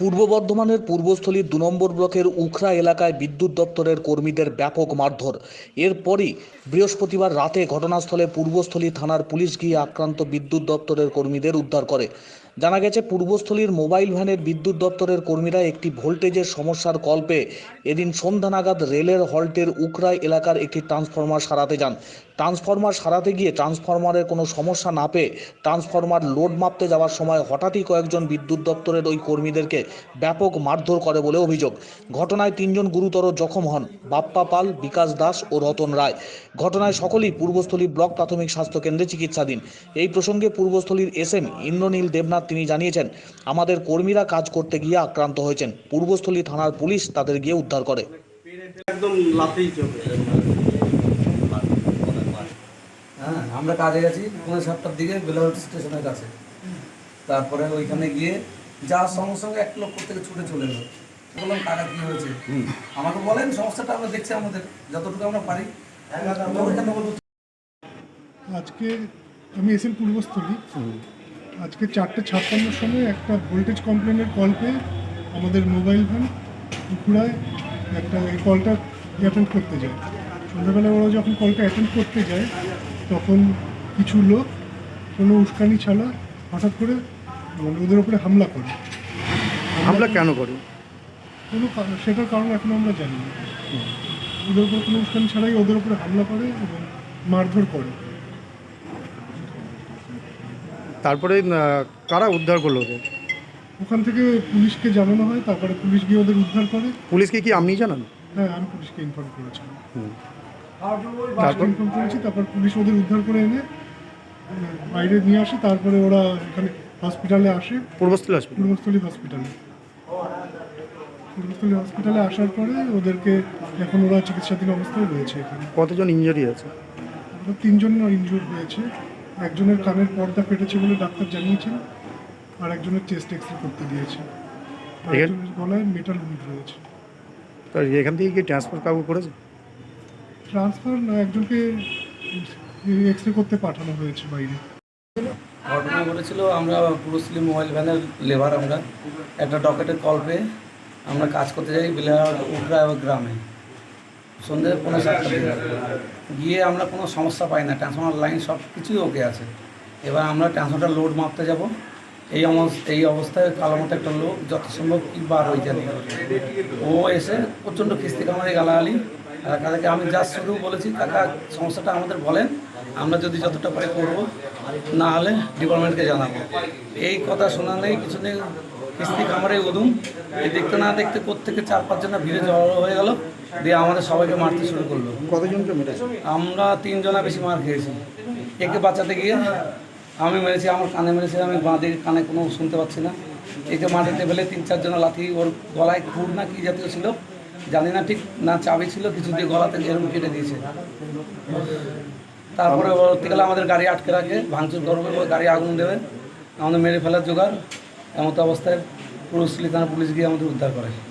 পূর্ব বর্ধমানের পূর্বস্থলীর দু নম্বর ব্লকের উখরা এলাকায় বিদ্যুৎ দপ্তরের কর্মীদের ব্যাপক মারধর। এরপরই বৃহস্পতিবার রাতে ঘটনাস্থলে পূর্বস্থলী থানার পুলিশ গিয়ে আক্রান্ত বিদ্যুৎ দপ্তরের কর্মীদের উদ্ধার করে। জানা গেছে, পূর্বস্থলীর মোবাইল ভ্যানের বিদ্যুৎ দপ্তরের কর্মীরা একটি ভোল্টেজের সমস্যার কল পেয়ে এদিন সন্ধ্যা নাগাদ রেলের হল্টের উকরাই এলাকার একটি ট্রান্সফরমার সারাতে যান। ট্রান্সফরমার সারাতে গিয়ে ট্রান্সফরমারের কোনো সমস্যা না পেয়ে ট্রান্সফরমার লোড মাপতে যাওয়ার সময় হঠাৎই কয়েকজন বিদ্যুৎ দপ্তরের ওই কর্মীদেরকে ব্যাপক মারধর করে বলে অভিযোগ। ঘটনায় তিনজন গুরুতর জখম হন, বাপ্পা পাল, বিকাশ দাস ও রতন রায়। ঘটনায় সকলেই পূর্বস্থলী ব্লক প্রাথমিক স্বাস্থ্য কেন্দ্রে চিকিৎসাধীন। এই প্রসঙ্গে পূর্বস্থলীর এস এম ইন্দ্রনীল দেবনাথ তিনি জানিয়েছেন আমাদের কর্মীরা কাজ করতে গিয়ে আক্রান্ত হয়েছেন। পূর্বস্থলী থানার পুলিশ তাদের গিয়ে উদ্ধার করে। একদম হ্যাঁ আমরা কাজে গেছি পৌনে সাতটার দিকে বেলাঘাট স্টেশনের কাছে। তারপরে ওইখানে গিয়ে যা সঙ্গে সঙ্গে এক লক্ষ থেকে ছুটে চলে এলো। বললাম কাকা কী হয়েছে? আমাকে বলেন সমস্যাটা আমরা দেখছি আমাদের যতটুকু আমরা পারি। আজকে আমি এসএল পূর্বস্থলী। আজকে চারটে ছাপ্পান্নর সময় একটা ভোল্টেজ কমপ্লেনের কল পেয়ে আমাদের মোবাইল ভ্যান পুকুরায় একটা এই কলটা অ্যাটেন্ড করতে যায়। সন্ধ্যাবেলা ওরা যখন কলটা অ্যাটেন্ড করতে যায় তখন কিছু লোক কোনো উস্কানি ছাড়া হঠাৎ করে মানে ওদের উপরে হামলা করে। হামলা কেন করে? কোনো সেটার কারণ এখন আমরা জানি না। ওদের উপরে কোনো উস্কানি ছাড়াই ওদের উপরে হামলা করে এবং মারধর করে। তারপরে কারা উদ্ধার করল ওদের? ওখান থেকে পুলিশকে জানানো হয় তারপরে পুলিশ গিয়ে ওদের উদ্ধার করে। পুলিশকে কি আপনি জানান? হ্যাঁ আমি পুলিশকে ইনফর্ম করেছিলাম তারপর ইনফর্ম করেছি তারপর পুলিশ ওদের উদ্ধার করে এনে আহ, বাইরে নিয়ে আসে তারপরে ওরা এখানে হসপিটালে আসে। পূর্বস্থলী হসপিটাল পূর্বস্থলী হসপিটালে পূর্বস্থলী হসপিটালে আসার পরে ওদেরকে এখন ওরা চিকিৎসাধীন অবস্থায় রয়েছে এখানে। কতজন ইঞ্জুরি আছে? ওরা তিনজন ইনজুর হয়েছে একজনের কানের পর্দা ফেটেছে বলে ডাক্তার জানিয়েছেন আর একজনের চেস্ট এক্স রে করতে দিয়েছে। আর এখানে- একজনের গলায় মেটাল উইড রয়েছে। তো এখান থেকে কি ট্রান্সফার কাউ করেছে? ট্রান্সফার একজনকে এক্স রে করতে পাঠানো হয়েছে বাইরে। ঘটনা ঘটেছিল আমরা পুরুষলি মোবাইল ভ্যানের লেবার আমরা। একটা ডকেটের কল পেয়ে আমরা কাজ করতে যাই বেলাঘাট উকরা গ্রামে। সন্ধ্যে পনেরো সাতটার দিকে গিয়ে আমরা কোনো সমস্যা পাই না ট্রান্সফর্মার লাইন সব কিছুই ওকে আছে। এবার আমরা ট্রান্সফারটা লোড মাপতে যাব। এই এই অবস্থায় কালো মতো একটা লোক যত সম্ভব বার হয়ে জানি। ও এসে প্রচণ্ড কিস্তি কামারি গালাগালি। কাকাকে আমি যা শুধু বলেছি, কাকা সমস্যাটা আমাদের বলেন, আমরা যদি যতটা পারি করব। না হলে ডিপার্টমেন্টকে জানাব। এই কথা শোনা নেই, কিছু নেই। কিস্তি কামারে উদুম। এই দেখতে না দেখতে কোত্থেকে চার পাঁচজনা ভিড়ে জড়ো হয়ে গেল। দিয়ে আমাদের সবাইকে মারতে শুরু করল। কতজনকে মেরেছে? আমরা তিনজনা বেশি মার খেয়েছি। একে বাঁচাতে গিয়ে আমি মেরেছি আমার কানে মেরেছি আমি বাঁ দিকে কানে কোনো শুনতে পাচ্ছি না। একে মাটিতে ফেলে তিন চারজন লাথি ওর গলায় খুর না কি জাতীয় ছিল জানি না ঠিক না চাবি ছিল কিছু দিয়ে গলাতে এরকম কেটে দিয়েছে। তারপরে গেলে আমাদের গাড়ি আটকে রাখে ভাঙচুর করবে গাড়ি আগুন দেবে। আমাদের মেরে ফেলার জোগাড়। এমতো অবস্থায় পুরুষ থানা পুলিশ গিয়ে আমাদের উদ্ধার করে।